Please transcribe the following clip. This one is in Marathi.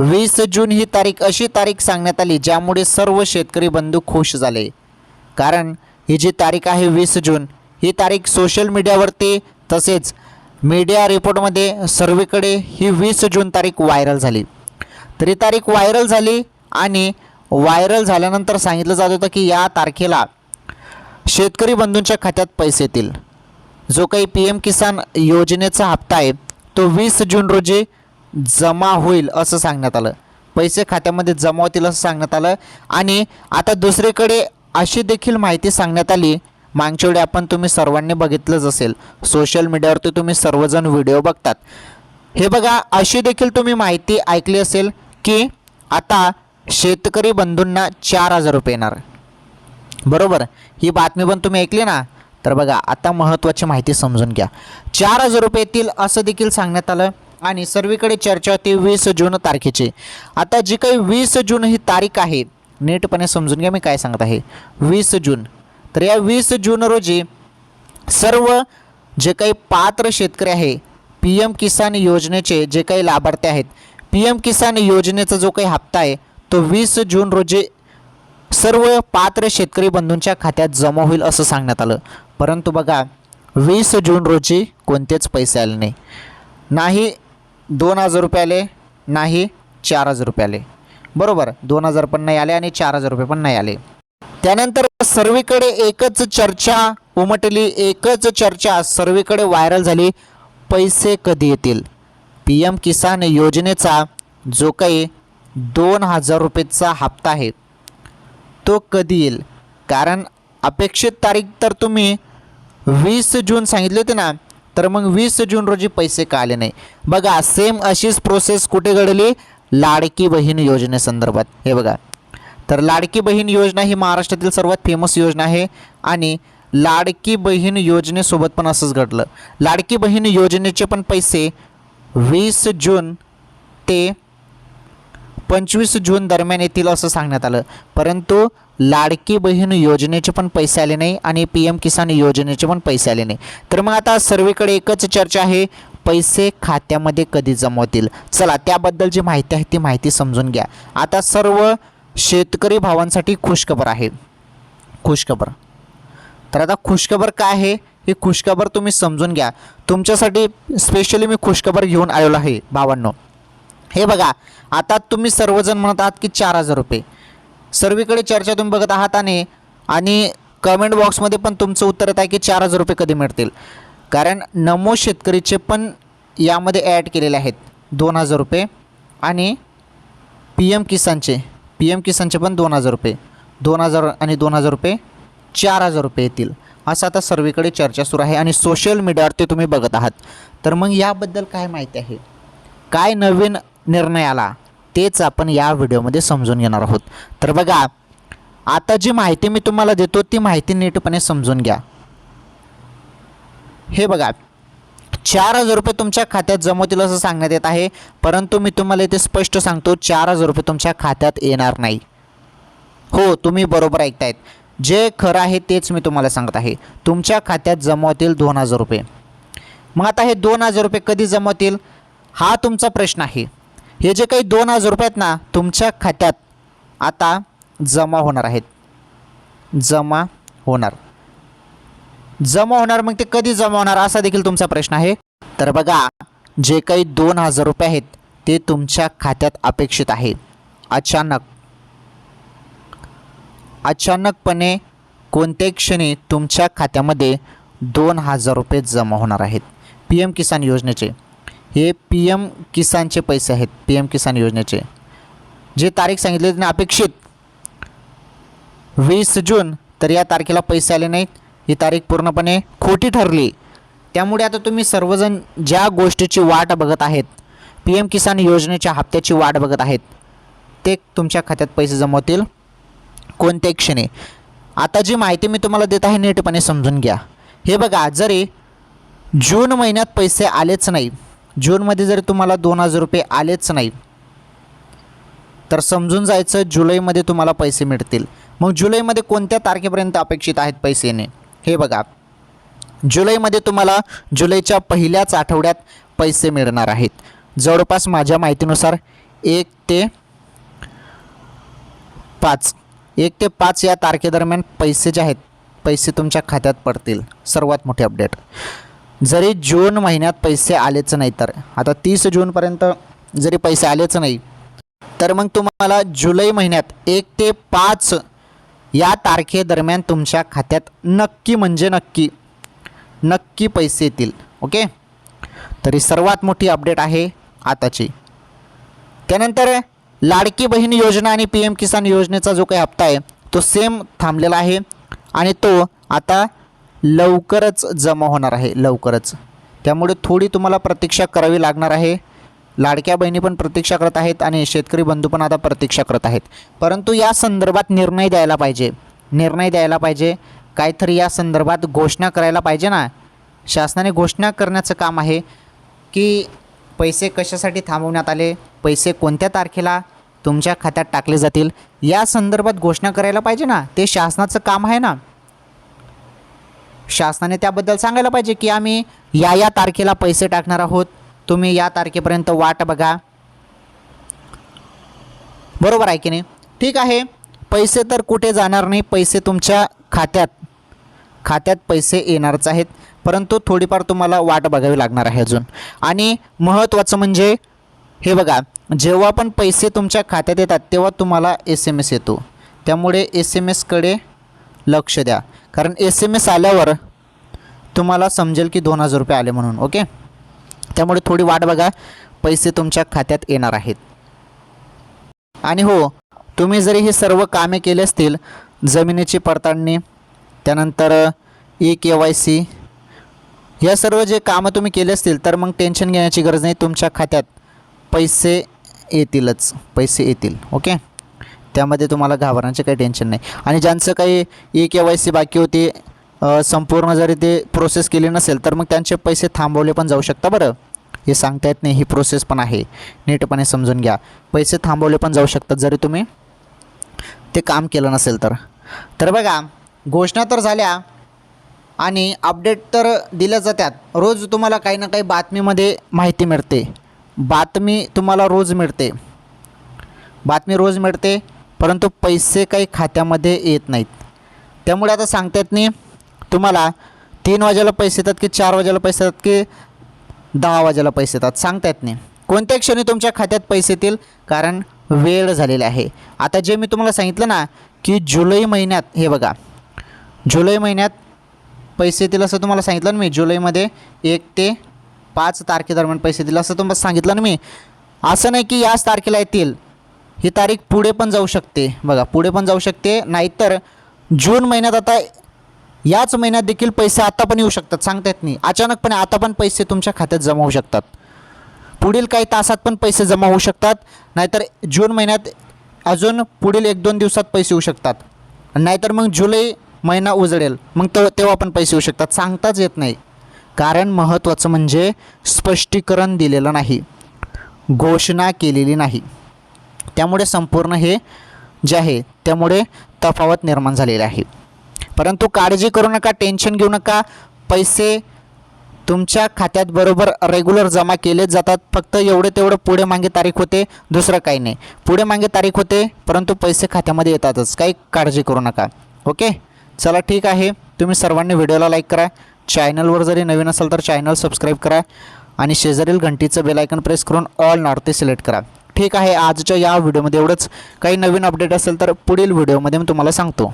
वीस जून ही तारीख अशी तारीख सांगण्यात आली ज्यामुळे सर्व शेतकरी बंधू खुश झाले. कारण ही जी तारीख आहे वीस जून ही तारीख सोशल मीडियावरती तसेच मीडिया रिपोर्टमध्ये सर्वीकडे ही वीस जून तारीख व्हायरल झाली. तर ही तारीख व्हायरल झाली आणि व्हायरल झाल्यानंतर सांगितलं जात होतं की या तारखेला शेतकरी बंधूंच्या खात्यात पैसे येतील. जो काही पी एम किसान योजनेचा हप्ता आहे तो वीस जून रोजी जमा होईल असं सांगण्यात आलं. पैसे खात्यामध्ये जमा होतील असं सांगण्यात आलं. आणि आता दुसरीकडे अशी देखील माहिती सांगण्यात आली. मागच्या वेळी आपण तुम्ही सर्वांनी बघितलंच असेल. सोशल मीडियावरती तुम्ही सर्वजण व्हिडिओ बघतात. हे बघा अशी देखील तुम्ही माहिती ऐकली असेल की आता शेतकरी बंधूंना चार हजार रुपये येणार. बरोबर? ही बातमी पण तुम्ही ऐकली ना? तर बघा आता महत्त्वाची माहिती समजून घ्या. चार हजार रुपये येतील असं देखील सांगण्यात आलं. आणि सर्वीकडे चर्चा होती वीस जून तारखेची. आता जी काही वीस जून ही तारीख आहे नीटपणे समजून घ्या मी काय सांगत आहे. वीस जून. तर या वीस जून रोजी सर्व जे काही पात्र शेतकरी आहे पी एम किसान योजनेचे जे काही लाभार्थी आहेत पी एम किसान योजनेचा जो काही हप्ता आहे तो वीस जून रोजी सर्व पात्र शेतकरी बंधूंच्या खात्यात जमा होईल असं सांगण्यात आलं. परंतु बघा वीस जून रोजी कोणतेच पैसे आले नाही. नाही दोन हजार रुपये आले नाही चार हजार रुपये आले बरोबर दोन हजार पण नाही आले आणि चार हजार रुपये पण नाही आले. त्यानंतर सर्वीकडे एकच चर्चा उमटली एकच चर्चा सर्वीकडे व्हायरल झाली. पैसे कधी येतील? पी एम किसान योजनेचा जो काही दोन हजार रुपयेचा हप्ता आहे तो कधी येईल? कारण अपेक्षित तारीख तर तुम्ही वीस जून सांगितले होते ना तर मग वीस जून रोजी पैसे का आले नाही? बघा सेम अशीच प्रोसेस कुठे घडली? लाडकी बहीण योजनेसंदर्भात हे बघा. तर लाडकी बहीण योजना ही महाराष्ट्रातील सर्वात फेमस योजना आहे आणि लाडकी बहीण योजनेसोबत पण असंच घडलं. लाडकी बहीण योजनेचे पण पैसे वीस जून ते पंचवीस जून दरम्यान येतील असं सांगण्यात आलं. परंतु लाडकी बहीण योजनेचे पण पैसे आले नाही आणि पी एम किसान योजनेचे पण पैसे आले नाही. तर मग आता सर्वेकडे एकच चर्चा आहे. पैसे खात्यामध्ये कधी जमा होतील? चला त्याबद्दल जी माहिती आहे ती माहिती समजून घ्या. आता सर्व शेतकरी भावांसाठी खुशखबर आहे. खुशखबर. तर आता खुशखबर काय आहे? ही खुशखबर तुम्ही समजून घ्या. तुमच्यासाठी स्पेशली मी खुशखबर घेऊन आलेलो आहे भावांनो. हे बघा आता तुम्ही सर्वजण म्हणत आहात की चार हजार रुपये. सर्वीकडे चर्चा तुम्ही बघत आहात आणि आणि कमेंट बॉक्समध्ये पण तुमचं उत्तर येत आहे की चार हजार रुपये कधी मिळतील. कारण नमो शेतकरीचे पण यामध्ये ॲड केलेले आहेत दोन हजार रुपये आणि पी एम किसानचे पी एम किसानचे पण दोन हजार रुपये. दोन हजार आणि दोन हजार रुपये चार हजार रुपये येतील. असं आता सर्वीकडे चर्चा सुरू आहे आणि सोशल मीडियावरती तुम्ही बघत आहात. तर मग याबद्दल काय माहिती आहे? काय नवीन निर्णय आला. तेच आपण या व्हिडिओमध्ये समजून घेणार आहोत. तर बघा आता जी माहिती मी तुम्हाला देतो ती माहिती नीटपणे समजून घ्या. हे बघा चार हजार रुपये तुमच्या खात्यात जमवतील असं सांगण्यात येत आहे परंतु मी तुम्हाला इथे स्पष्ट सांगतो चार हजार रुपये तुमच्या खात्यात येणार नाही. हो तुम्ही बरोबर ऐकतायत. जे खरं आहे तेच मी तुम्हाला सांगत आहे. तुमच्या खात्यात जमा होतील दोन हजार रुपये. मग आता हे दोन हजार रुपये कधी जमा होतील हा तुमचा प्रश्न आहे. हे जे काही दोन हजार रुपये आहेत ना तुमच्या खात्यात आता जमा होणार आहेत. जमा होणार. जमा होणार मग ते कधी जमा होणार असा देखील तुमचा प्रश्न आहे. तर बघा जे काही दोन हजार रुपये आहेत ते तुमच्या खात्यात अपेक्षित आहे. अचानक. अचानकपणे कोणत्याही क्षणी तुमच्या खात्यामध्ये दोन हजार रुपये जमा होणार आहेत? पी एम किसान योजनेचे. हे पी एम किसानचे पैसे आहेत पी एम किसान योजनेचे. जे तारीख सांगितली त्यांनी अपेक्षित. वीस जून तर या तारखेला पैसे आले नाहीत. ही तारीख पूर्णपणे खोटी ठरली. त्यामुळे आता तुम्ही सर्वजण ज्या गोष्टीची वाट बघत आहेत पी एम किसान योजनेच्या हप्त्याची वाट बघत आहेत ते तुमच्या खात्यात पैसे जमवतील कोणत्याही क्षणी. आता जी माहिती मी तुम्हाला देत आहे नीटपणे समजून घ्या. हे बघा जरी जून महिन्यात पैसे आलेच नाही जूनमध्ये जर तुम्हाला दोन हजार रुपये आलेच नाही तर समजून जायचं जुलैमध्ये तुम्हाला पैसे मिळतील. मग जुलैमध्ये कोणत्या तारखेपर्यंत अपेक्षित आहेत पैसे येणे हे बघा. जुलैमध्ये तुम्हाला जुलैच्या पहिल्याच आठवड्यात पैसे मिळणार आहेत. जवळपास माझ्या माहितीनुसार एक ते पाच एक ते पाच या तारखेदरम्यान पैसे जे आहेत पैसे तुमच्या खात्यात पडतील. सर्वात मोठी अपडेट. जरी जून महिन्यात पैसे आलेच नाही तर आता तीस जूनपर्यंत जरी पैसे आलेच नाही तर मग तुम्हाला जुलै महिन्यात एक ते पाच या तारखेदरम्यान तुमच्या खात्यात नक्की म्हणजे नक्की नक्की पैसे येतील ओके? तरी सर्वात मोठी अपडेट आहे आताची. त्यानंतर लाडकी बहीण योजना आणि पी एम किसान योजनेचा जो काही हप्ता आहे तो सेम थांबलेला आहे आणि तो आता लवकरच जमा होणार आहे लवकरच. त्यामुळे थोडी तुम्हाला प्रतीक्षा करावी लागणार आहे. लाडक्या बहिणी पण प्रतीक्षा करत आहेत आणि शेतकरी बंधू पण आता प्रतीक्षा करत आहेत. परंतु या संदर्भात निर्णय द्यायला पाहिजे. निर्णय द्यायला पाहिजे. काहीतरी या संदर्भात घोषणा करायला पाहिजे ना. शासनाने घोषणा करण्याचं काम आहे की पैसे कशासाठी थांबवण्यात आले पैसे कोणत्या तारखेला तुमच्या खात्यात टाकले जातील या संदर्भात घोषणा करायला पाहिजे ना. ते शासनाचं काम आहे ना. शासनाने त्याबद्दल सांगायला पाहिजे की आम्ही या या तारखेला पैसे टाकणार आहोत. तुम्ही या तारखेपर्यंत वाट बघा. बरोबर आहे की नाही? ठीक आहे. पैसे तर कुठे जाणार नाही पैसे तुमच्या खात्यात. खात्यात पैसे येणारच आहेत. परंतु थोडीफार तुम्हाला वाट बघावी लागणार आहे अजून. आणि महत्त्वाचं म्हणजे हे बघा जेव्हा पण पैसे तुमच्या खात्यात येतात तेव्हा तुम्हाला एस एम एस येतो. त्यामुळे एस एम एसकडे लक्ष द्या. कारण एस एम एस आल्यावर तुम्हाला समजेल की दोन हजार रुपये आले म्हणून ओके त्यामुळे थोडी वाट बघा. पैसे तुमच्या खात्यात येणार आहेत. आणि हो तुम्ही जरी हे सर्व कामे केले असतील जमिनीची पडताळणी त्यानंतर ई के वाय सी या सर्व जे कामं तुम्ही केले असतील तर मग टेन्शन घेण्याची गरज नाही. तुमच्या खात्यात पैसे येतीलच. पैसे येतील ओके त्यामध्ये तुम्हाला घाबरण्याचे काही टेन्शन नाही. आणि ज्यांचं काही ई के वाय सी बाकी होती संपूर्ण जरी ते प्रोसेस केली नसेल तर मग त्यांचे पैसे थांबवले पण जाऊ शकता बरं. हे सांगता येत नाही ही प्रोसेस पण आहे. नीटपणे समजून घ्या. पैसे थांबवले पण जाऊ शकतात जरी तुम्ही. ते काम केलं नसेल तर. तर बघा घोषणा तर झाल्या आणि अपडेट तर दिल्या जातात रोज तुम्हाला काही ना काही बातमीमध्ये माहिती मिळते. बातमी तुम्हाला रोज मिळते. बातमी रोज मिळते. परंतु पैसे काही खात्यामध्ये येत नाहीत. त्यामुळे आता सांगता येत नाही. तुम्हाला तीन वाजेला पैसे येतात की चार वाजेला पैसे येतात की दहा वाजेला पैसे येतात? सांगता येत नाही. कोणत्या क्षणी तुमच्या खात्यात पैसे येतील? कारण वेळ झालेली आहे. आता जे मी तुम्हाला सांगितलं ना की जुलै महिन्यात हे बघा. जुलै महिन्यात पैसे येतील असं तुम्हाला सांगितलं ना मी. जुलैमध्ये एक ते पाच तारखेदरम्यान पैसे येतील असं तुम्हाला सांगितलं ना मी. असं नाही की याच तारखेला येतील. ही तारीख पुढे पण जाऊ शकते. बघा पुढे पण जाऊ शकते. नाहीतर जून महिन्यात आता याच महिन्यात देखील पैसे आता पण येऊ शकतात. सांगता येत नाही. अचानकपणे आता पण पैसे तुमच्या खात्यात जमा होऊ शकतात. पुढील काही तासात पण पैसे जमा होऊ शकतात. नाहीतर जून महिन्यात अजून पुढील एक दोन दिवसात पैसे येऊ शकतात. नाहीतर मग जुलै महिना उजळेल मग तेव्हा तेव्हा पण पैसे येऊ शकतात. सांगताच येत नाही. कारण महत्त्वाचं म्हणजे स्पष्टीकरण दिलेलं नाही. घोषणा केलेली नाही. त्यामुळे संपूर्ण हे जे आहे त्यामुळे तफावत निर्माण झालेली आहे. परंतु काळजी करू नका टेन्शन घेऊ नका. पैसे तुमच्या खात्यात बरोबर रेग्युलर जमा केलेच जातात. फक्त एवढे तेवढं पुढे मागे तारीख होते दुसरं काही नाही. पुढे मागे तारीख होते परंतु पैसे खात्यामध्ये येतातच. काही काळजी करू नका. ओके चला ठीक आहे. तुम्ही सर्वांनी व्हिडिओला लाईक करा. चॅनलवर जरी नवीन असाल तर चॅनल सबस्क्राईब करा. आणि शेजारील घंटीचं बेलायकन प्रेस करून ऑल नॉर्थ सिलेक्ट करा. ठीक आहे. आजच्या या व्हिडिओमध्ये एवढंच. काही नवीन अपडेट असेल तर पुढील व्हिडिओमध्ये मी तुम्हाला सांगतो.